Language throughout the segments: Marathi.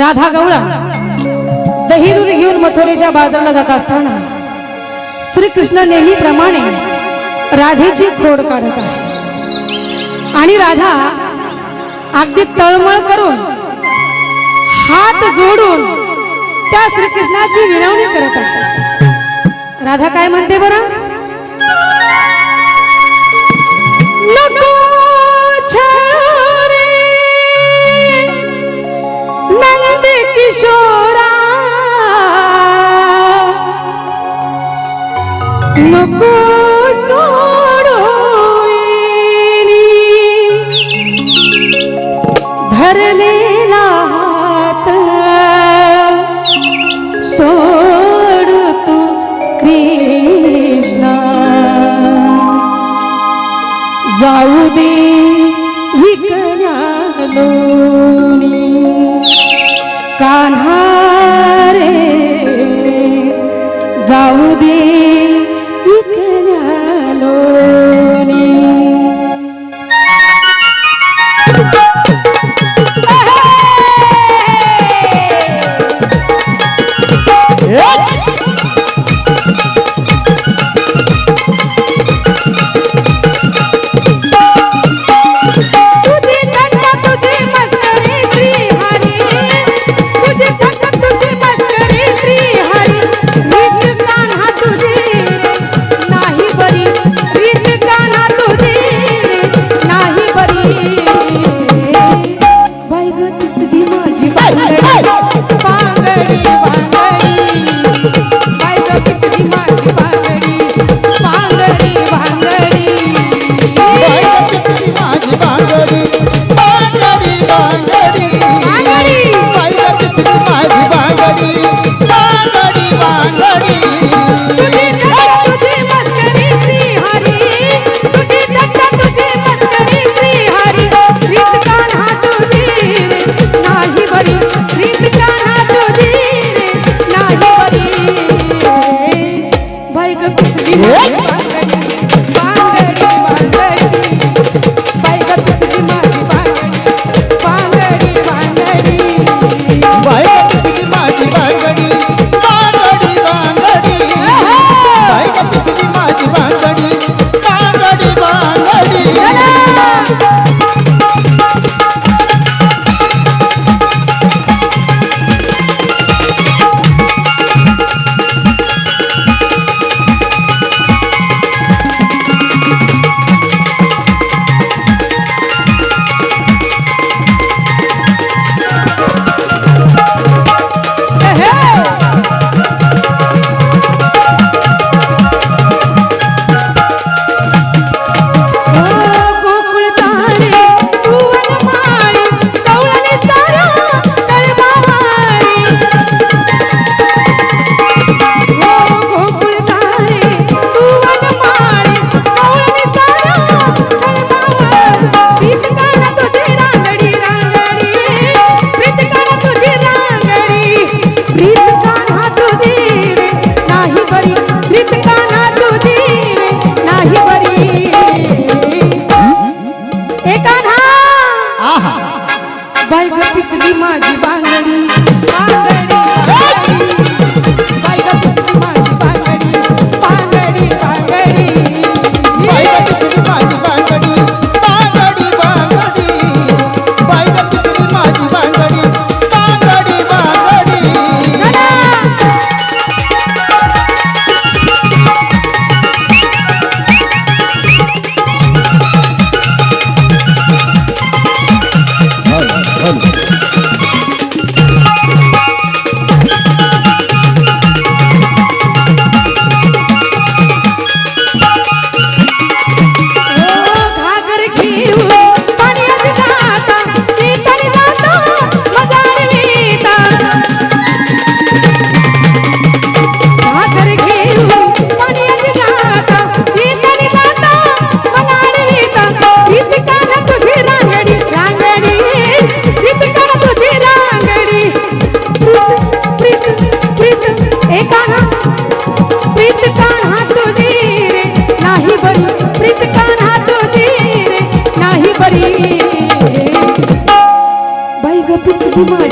राधा गवळा दही दूध घेऊन मथुरेच्या बाजारला जात असताना श्रीकृष्ण नेहमीप्रमाणे राधेची खोड काढत आहे आणि राधा अगदी तळमळ करून हात जोडून त्या श्रीकृष्णाची विनवणी करत आहे राधा काय म्हणते बरं? धरलेला हात. सोड तू कृष्णा. जाऊ दे विकलो कान्हा रे. जाऊ दे hey, hey, hey. Come on.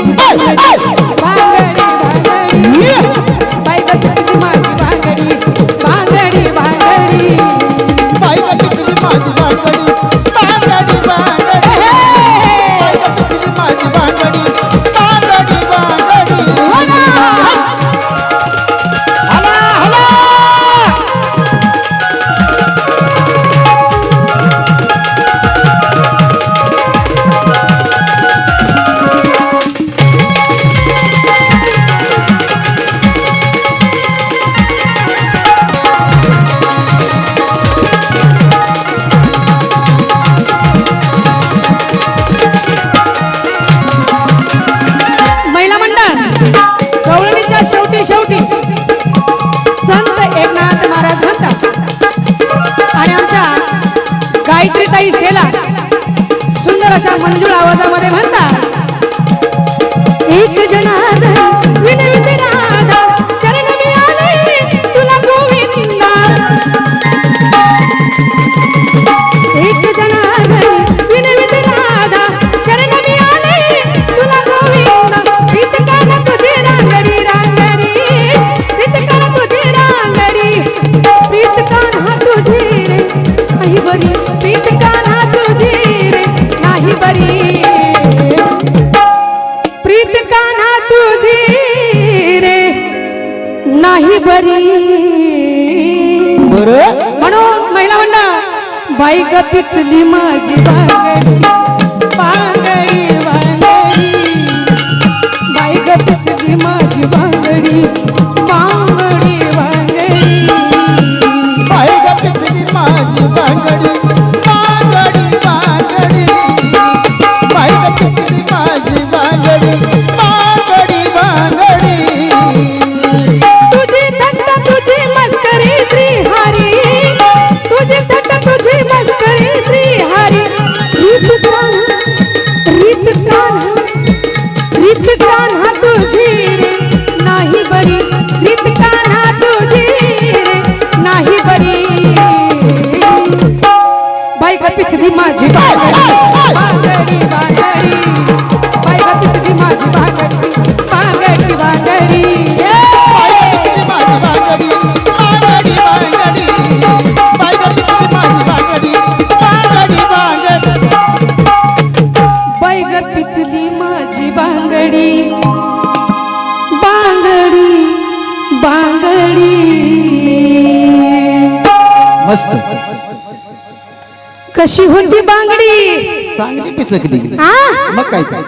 ग पिचली माझी बाग माझी बांगडी. बांगडी बांगडी. मस्त. कशी होती बांगडी? चांगली पिचकली. मग काय काय?